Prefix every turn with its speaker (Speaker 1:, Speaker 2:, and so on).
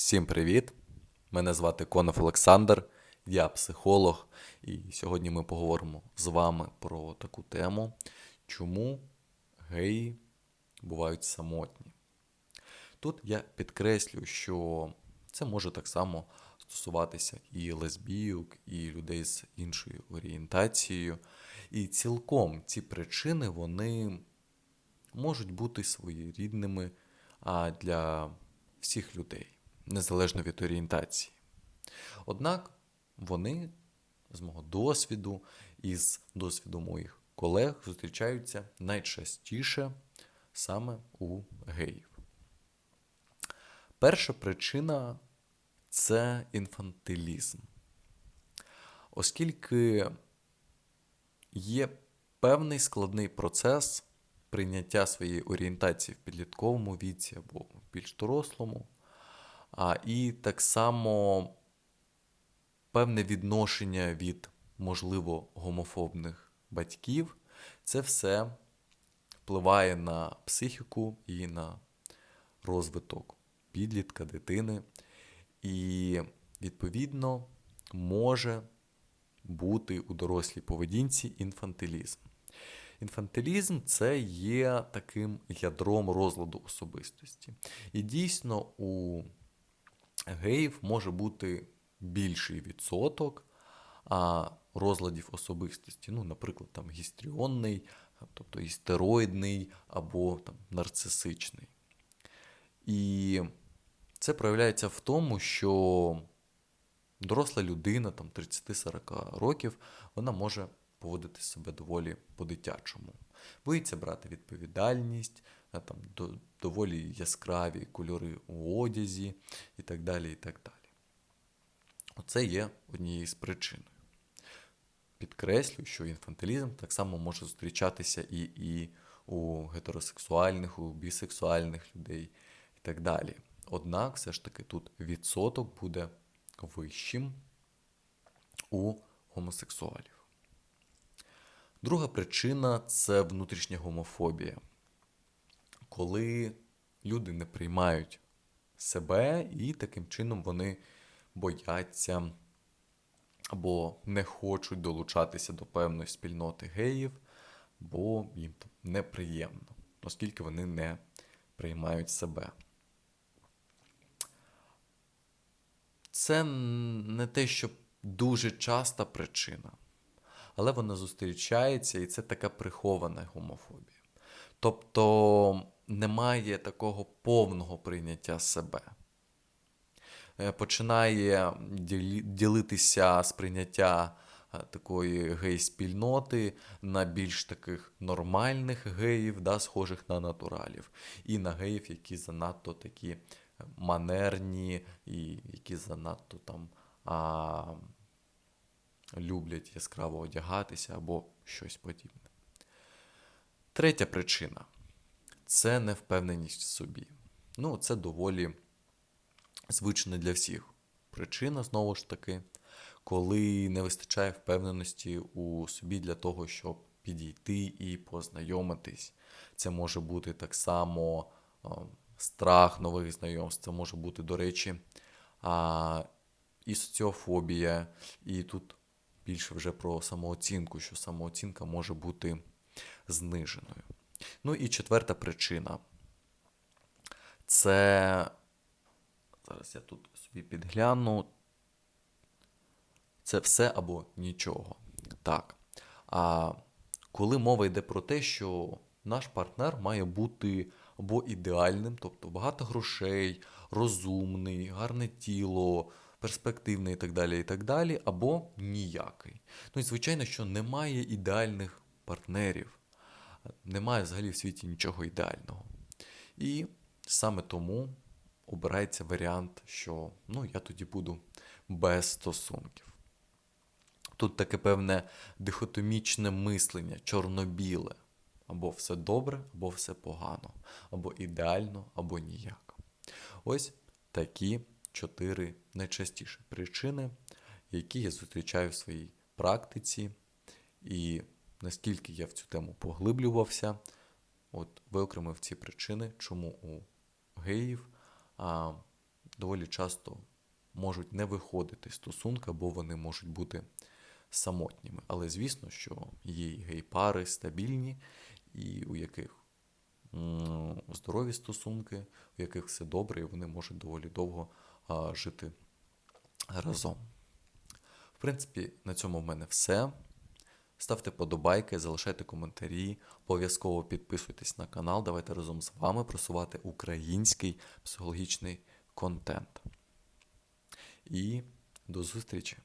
Speaker 1: Всім привіт! Мене звати Конов Олександр, я психолог, і сьогодні ми поговоримо з вами про таку тему, чому геї бувають самотні. Тут я підкреслю, що це може так само стосуватися і лесбійок, і людей з іншою орієнтацією. І цілком ці причини вони можуть бути своєрідними для всіх людей, незалежно від орієнтації. Однак вони з мого досвіду і з досвіду моїх колег зустрічаються найчастіше саме у геїв. Перша причина це інфантилізм. Оскільки є певний складний процес прийняття своєї орієнтації в підлітковому віці або більш дорослому, а, і так само певне відношення від, можливо, гомофобних батьків, це все впливає на психіку і на розвиток підлітка, дитини, і, відповідно, може бути у дорослій поведінці інфантилізм. Інфантилізм це є таким ядром розладу особистості. І дійсно у геїв може бути більший відсоток розладів особистості. Ну, наприклад, там гістріонний, тобто істероїдний або там, нарцисичний. І це проявляється в тому, що доросла людина там 30-40 років, вона може поводити себе доволі по-дитячому. Боїться брати відповідальність, там, до, доволі яскраві кольори у одязі і так далі. і так далі. Оце є однією з причин. Підкреслю, що інфантилізм так само може зустрічатися і, і у гетеросексуальних, у бісексуальних людей і так далі. Однак, все ж таки, тут відсоток буде вищим у гомосексуалів. Друга причина це внутрішня гомофобія. Коли люди не приймають себе і таким чином вони бояться або не хочуть долучатися до певної спільноти геїв, бо їм неприємно, оскільки вони не приймають себе. Це не те, що дуже часта причина, але вона зустрічається, і це така прихована гомофобія. Тобто немає такого повного прийняття себе. Е, Починає ділитися сприйняття е, такої гей-спільноти на більш таких нормальних геїв, да, схожих на натуралів, і на геїв, які занадто такі манерні, і які занадто там а, люблять яскраво одягатися або щось подібне. Третя причина це невпевненість в собі. Ну, це доволі звична для всіх. Причина, знову ж таки, коли не вистачає впевненості у собі для того, щоб підійти і познайомитись. Це може бути так само страх нових знайомств, це може бути, до речі, і соціофобія, і тут більше вже про самооцінку, що самооцінка може бути зниженою. Ну і четверта причина. Це. Зараз я тут собі підгляну. Це все або нічого. Так. А коли мова йде про те, що наш партнер має бути або ідеальним, тобто багато грошей, розумний, гарне тіло, перспективний і так далі, і так далі, або ніякий. Ну і звичайно, що немає ідеальних партнерів. Немає взагалі в світі нічого ідеального. І саме тому обирається варіант, що ну, я тоді буду без стосунків. Тут таке певне дихотомічне мислення, чорно-біле. Або все добре, або все погано, або ідеально, або ніяк. Ось такі чотири найчастіші причини, які я зустрічаю в своїй практиці. І наскільки я в цю тему поглиблювався, от виокремив ці причини, чому у геїв а, доволі часто можуть не виходити стосунки, або вони можуть бути самотніми. Але звісно, що є гей-пари стабільні, і у яких здорові стосунки, у яких все добре, і вони можуть доволі довго а, жити разом. В принципі, на цьому в мене все. Ставте подобайки, залишайте коментарі, обов'язково підписуйтесь на канал. Давайте разом з вами просувати український психологічний контент. І до зустрічі!